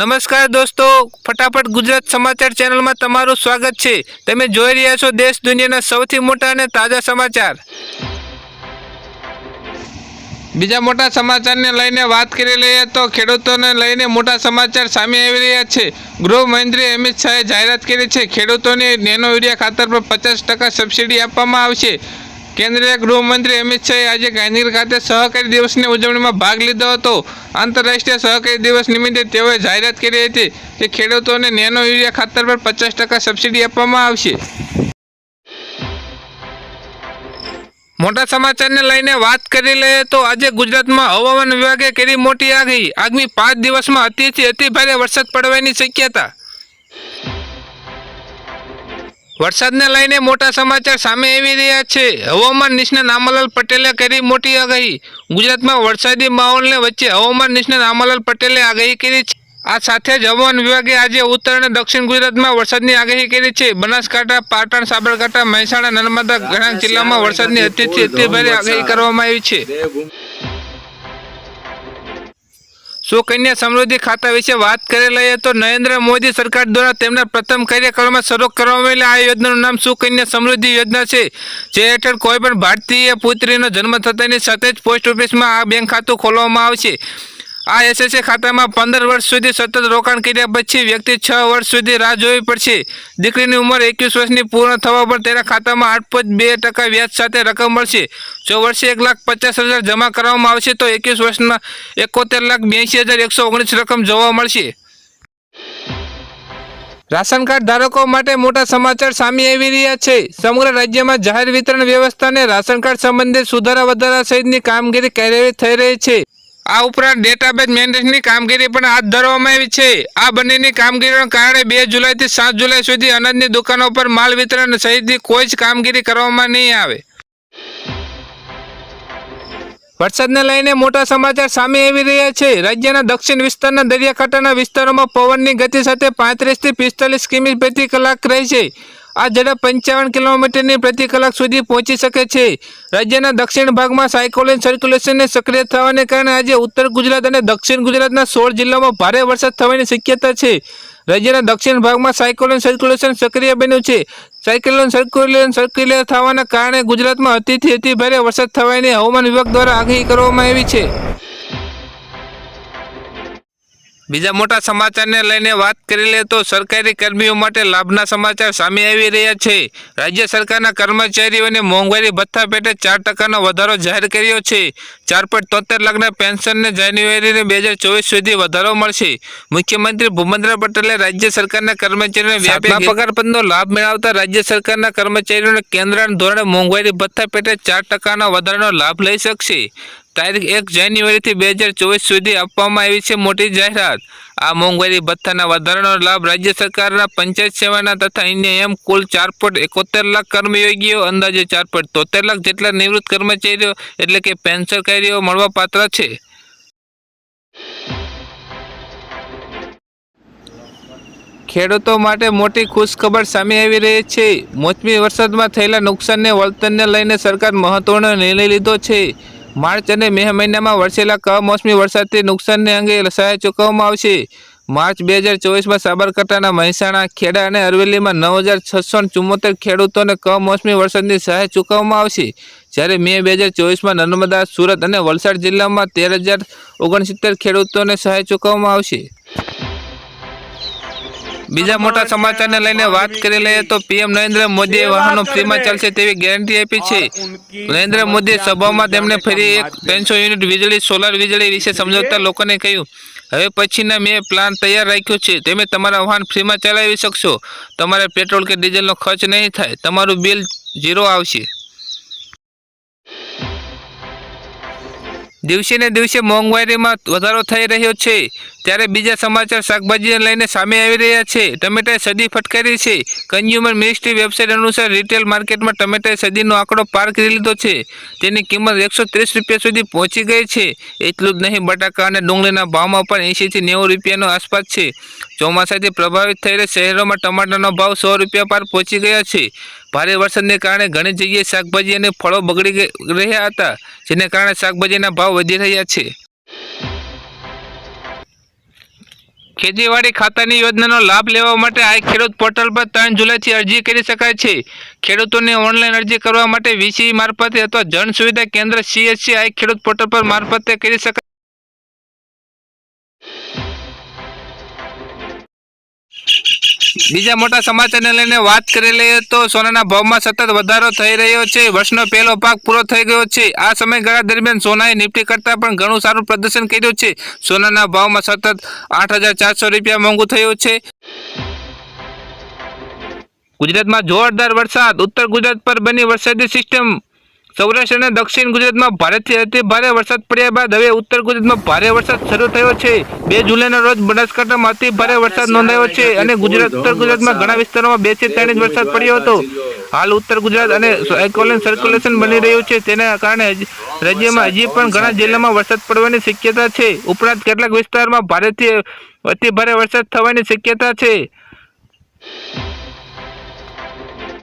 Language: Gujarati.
નમસ્કાર દોસ્તો, ફટાફટ ગુજરાત સમાચાર ચેનલમાં તમારું સ્વાગત છે. તમે જોઈ રહ્યા છો દેશ દુનિયાના સૌથી મોટા અને તાજા સમાચાર. બીજા મોટા સમાચારને લઈને વાત કરી લઈએ તો ખેડૂતોને લઈને મોટા સમાચાર સામે આવી રહ્યા છે. ગૃહમંત્રી અમિત શાહે જાહેરાત કરી છે, ખેડૂતોને નેનો યુરિયા ખાતર પર પચાસ ટકા સબસિડી આપવામાં આવશે. કેન્દ્રીય ગૃહમંત્રી અમિત શાહે આજે ગાંધીનગર ખાતે સહકારી દિવસની ઉજવણીમાં ભાગ લીધો હતો. આંતરરાષ્ટ્રીય સહકારી દિવસ નિમિત્તે તેઓએ જાહેરાત કરી હતી કે ખેડૂતોને નેનો યુરિયા ખાતર પર પચાસ ટકા સબસિડી આપવામાં આવશે. મોટા સમાચારને લઈને વાત કરી લઈએ તો આજે ગુજરાતમાં હવામાન વિભાગે કરી મોટી આગાહી આગામી પાંચ દિવસમાં અતિથી અતિ ભારે વરસાદ પડવાની શક્યતા વરસાદને લઈને મોટા સમાચાર સામે આવી રહ્યા છે. હવામાન નિષ્ણાત આમાલાલ પટેલે કરી મોટી આગાહી. ગુજરાતમાં વરસાદી માહોલને વચ્ચે હવામાન નિષ્ણાત આમલાલ પટેલે આગાહી કરી છે. આ સાથે જ હવામાન વિભાગે આજે ઉત્તર અને દક્ષિણ ગુજરાતમાં વરસાદની આગાહી કરી છે. બનાસકાંઠા, પાટણ, સાબરકાંઠા, મહેસાણા, નર્મદા ઘણા જિલ્લામાં વરસાદની અતિથી અતિ ભારે આગાહી કરવામાં આવી છે. સુકન્યા સમૃદ્ધિ ખાતા વિશે વાત કરી લઈએ તો નરેન્દ્ર મોદી સરકાર દ્વારા તેમના પ્રથમ કાર્યકાળમાં શરૂ કરવામાં આવેલી આ યોજનાનું નામ સુકન્યા સમૃદ્ધિ યોજના છે? જે હેઠળ કોઈ પણ ભારતીય પુત્રીનો જન્મ થતાની સાથે જ પોસ્ટ ઓફિસમાં આ બેંક ખાતું ખોલવામાં આવશે. આ એસએસસી ખાતામાં પંદર વર્ષ સુધી સતત રોકાણ કર્યા પછી વ્યક્તિ છ વર્ષ સુધી રાહ જોવી પડશે. દીકરીની ઉંમર એકવીસ વર્ષની પૂર્ણ થવા પર તેના ખાતામાં આઠ પોઈન્ટ બે ટકા વ્યાજ સાથે રકમ મળશે. જો વર્ષે એક લાખ પચાસ હજાર જમા કરવામાં આવશે, તો એકવીસ વર્ષમાં એકોતેર લાખ બ્યાસી હજાર એકસો ઓગણીસ રકમ જોવા મળશે. રાશન કાર્ડ ધારકો માટે મોટા સમાચાર સામે આવી રહ્યા છે. સમગ્ર રાજ્યમાં જાહેર વિતરણ વ્યવસ્થાને રાશન કાર્ડ સંબંધિત સુધારા વધારા સહિતની કામગીરી કાર્યરત થઈ રહી છે. આ ઉપરાંત ડેટાબેઝ મેન્ટેનન્સની કામગીરી પણ હાથ ધરવામાં આવી છે. આ બંનેની કામગીરીના કારણે બે જુલાઈથી સાત જુલાઈ સુધી અનાજની દુકાનો પર માલ વિતરણ સહિતની કોઈ જ કામગીરી કરવામાં નહીં આવે. વરસાદને લઈને મોટા સમાચાર સામે આવી રહ્યા છે. રાજ્યના દક્ષિણ વિસ્તારના દરિયાકાંઠાના વિસ્તારોમાં પવનની ગતિ સાથે પાંત્રીસથી પિસ્તાલીસ કિમી પ્રતિ કલાક રહે છે. આ ઝડપ પંચાવન કિલોમીટરની પ્રતિ કલાક સુધી પહોંચી શકે છે. રાજ્યના દક્ષિણ ભાગમાં સાયકોલોન સર્ક્યુલેશનને સક્રિય થવાને કારણે આજે ઉત્તર ગુજરાત અને દક્ષિણ ગુજરાતના સોળ જિલ્લામાં ભારે વરસાદ થવાની શક્યતા છે. રાજ્યના દક્ષિણ ભાગમાં સાયકોલોન સર્ક્યુલેશન સક્રિય બન્યું છે. સાયકલોન સર્ક્યુલેશન સક્રિય થવાના કારણે ગુજરાતમાં અતિથી અતિ ભારે વરસાદ થવાની હવામાન વિભાગ દ્વારા આગાહી કરવામાં આવી છે. બીજા મોટા સમાચારને લઈને વાત કરી લે તો સરકારી કર્મીઓ માટે લાભના સમાચાર સામે આવી રહ્યા છે. રાજ્ય સરકારના કર્મચારીઓને મોંઘવારી ભથ્થા પેટે ચાર ટકાનો વધારો જાહેર કર્યો છે. ચાર પોઈન્ટ તોતેર લાખના પેન્શનને જાન્યુઆરી બે હજાર ચોવીસ સુધી વધારો મળશે. મુખ્યમંત્રી ભૂપેન્દ્ર પટેલે રાજ્ય સરકારના કર્મચારીઓને વ્યાપક પગાર પદનો લાભ મેળવતા રાજ્ય સરકારના કર્મચારીઓને કેન્દ્રના ધોરણે મોંઘવારી ભથ્થા પેટે ચાર ટકાના વધારાનો લાભ લઈ શકશે. તારીખ એક જાન્યુઆરીથી બે હજાર ચોવીસ સુધી આપવામાં આવી છે મોટી જાહેરાત. આ મોંઘવારી ભથ્થાના વધારાનો લાભ રાજ્ય સરકારના પંચાયત સેવાના તથા અન્ય એમ કુલ ચાર પોઈન્ટ એકોતેર લાખ કર્મયોગીઓ, અંદાજે ચાર પોઈન્ટ તોતેર લાખ જેટલા નિવૃત્ત કર્મચારીઓ એટલે કે પેન્શનકારીઓ મળવાપાત્ર છે. ખેડૂતો માટે મોટી ખુશખબર સામે આવી રહી છે. મોસમી વરસાદમાં થયેલા નુકસાનને વળતરને લઈને સરકાર મહત્વનો નિર્ણય લીધો છે. માર્ચ અને મે મહિનામાં વરસેલા કમોસમી વરસાદથી નુકસાનને અંગે સહાય ચૂકવવામાં આવશે. માર્ચ બે હજાર ચોવીસમાં સાબરકાંઠાના મહેસાણા, ખેડા અને અરવેલીમાં નવ હજાર છસો ચુમ્મોતેર ખેડૂતોને કમોસમી વરસાદની સહાય ચૂકવવામાં આવશે. જ્યારે મે બે હજાર ચોવીસમાં નર્મદા, સુરત અને વલસાડ જિલ્લામાં તેર હજાર ઓગણસિત્તેર ખેડૂતોને સહાય ચૂકવવામાં આવશે. બીજા મોટા સમાચારને લઈને વાત કરી લઈએ તો પીએમ નરેન્દ્ર મોદીએ વાહનો ફ્રીમાં ચાલશે તેવી ગેરંટી આપી છે. નરેન્દ્ર મોદીએ સભામાં તેમણે ફરી એક ત્રણસો યુનિટ વીજળી સોલાર વીજળી વિશે સમજાવતા લોકોને કહ્યું હવે પછીના મેં પ્લાન તૈયાર રાખ્યો છે. તમે તમારા વાહન ફ્રીમાં ચલાવી શકશો. તમારે પેટ્રોલ કે ડીઝલનો ખર્ચ નહીં થાય. તમારું બિલ ઝીરો આવશે. દિવસે ને દિવસે મોંઘવારીમાં વધારો થઈ રહ્યો છે. ત્યારે બીજા સમાચાર શાકભાજીને લઈને સામે આવી રહ્યા છે. ટમેટાએ સદી ફટકારી છે. કન્ઝ્યુમર મિનિસ્ટ્રી વેબસાઇટ અનુસાર રિટેલ માર્કેટમાં ટમેટાએ સદીનો આંકડો પાર કરી લીધો છે. તેની કિંમત એકસો ત્રીસ રૂપિયા સુધી પહોંચી ગઈ છે. એટલું જ નહીં, બટાકા અને ડુંગળીના ભાવમાં પણ એંશીથી નેવું રૂપિયાનો આસપાસ છે. ચોમાસાથી પ્રભાવિત થયેલા શહેરોમાં ટમાટાનો ભાવ સો રૂપિયા પાર પહોંચી ગયા છે. ભારે વરસાદને કારણે ઘણી જગ્યાએ શાકભાજી અને ફળો બગડી રહ્યા હતા, જેને કારણે શાકભાજીના ભાવ વધી રહ્યા છે. ખેતીવાડી ખાતાની યોજનાનો લાભ લેવા માટે આ ખેડૂત પોર્ટલ પર ત્રણ જુલાઈથી અરજી કરી શકાય છે. ખેડૂતોને ઓનલાઈન અરજી કરવા માટે વીસી મારફતે અથવા જન સુવિધા કેન્દ્ર સીએસસી આ ખેડૂત પોર્ટલ પર મારફતે કરી શકાય બીજા મોટા સમાચારને લઈને વાત કરી લઈએ તો સોનાના ભાવમાં સતત વધારો થઈ રહ્યો છે. વર્ષનો પહેલો ભાગ પૂરો થઈ ગયો છે. આ સમયગાળા દરમિયાન સોનાએ નિફ્ટી કરતાં પણ ઘણું સારું પ્રદર્શન કર્યું છે. સોનાના ભાવમાં સતત આઠ રૂપિયા મોંઘું થયું છે. ગુજરાતમાં જોરદાર વરસાદ. ઉત્તર ગુજરાત પર બની વરસાદી સિસ્ટમ સૌરાષ્ટ્ર અને દક્ષિણ ગુજરાતમાં ભારેથી અતિ ભારે વરસાદ પડ્યા બાદ હવે ઉત્તર ગુજરાતમાં ભારે વરસાદ શરૂ થયો છે. બે જુલાઈના રોજ બનાસકાંઠામાં અતિ ભારે વરસાદ નોંધાયો છે અને ગુજરાત, ઉત્તર ગુજરાતમાં ઘણા વિસ્તારોમાં બેથી ત્રણ ઇંચ વરસાદ પડ્યો હતો. હાલ ઉત્તર ગુજરાત અને સાયકોલોન સર્ક્યુલેશન બની રહ્યું છે. તેના કારણે રાજ્યમાં હજી પણ ઘણા જિલ્લામાં વરસાદ પડવાની શક્યતા છે. ઉપરાંત કેટલાક વિસ્તારમાં ભારેથી અતિ ભારે વરસાદ થવાની શક્યતા છે.